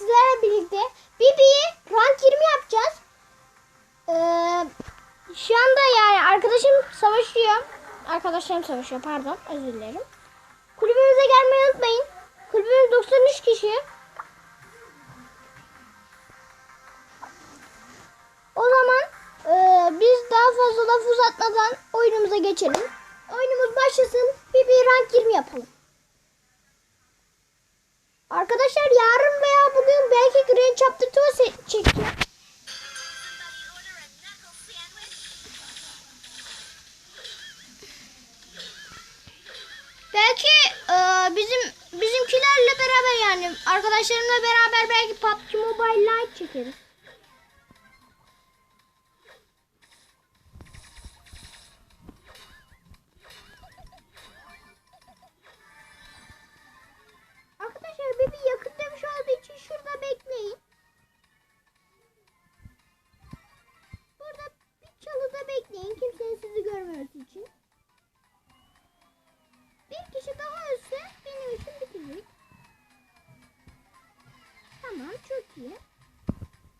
sizlerle birlikte Bibi'yi rank 20 yapacağız. Ee, şu anda yani arkadaşım savaşıyor. Arkadaşlarım savaşıyor pardon özür dilerim. Kulübümüze gelmeyi unutmayın. Kulübümüz 93 kişi. O zaman e, biz daha fazla laf uzatmadan oyunumuza geçelim. Oyunumuz başlasın. Bibi rank 20 yapalım. Arkadaşlar Grand Chapter 2 se- çekeceğim. Belki e, bizim bizimkilerle beraber yani arkadaşlarımla beraber belki PUBG Mobile Lite çekeriz. Görmemesi için. Bir kişi daha ölse benim için bitecek. Tamam çok iyi.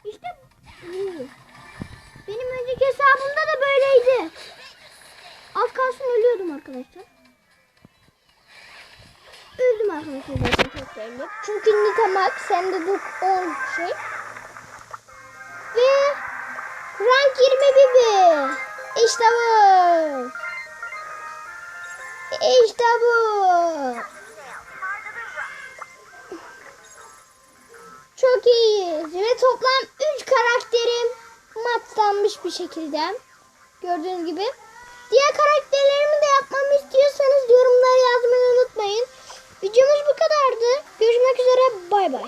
İşte bu. Benim önceki hesabımda da böyleydi. Az kalsın ölüyordum arkadaşlar. Öldüm arkadaşlar çok belli. Çünkü Nitamax hem de Duk 10 şey. Ve rank 20 bibi. İşte bu. İşte bu. Çok iyiyiz. Ve toplam 3 karakterim matlanmış bir şekilde. Gördüğünüz gibi. Diğer karakterlerimi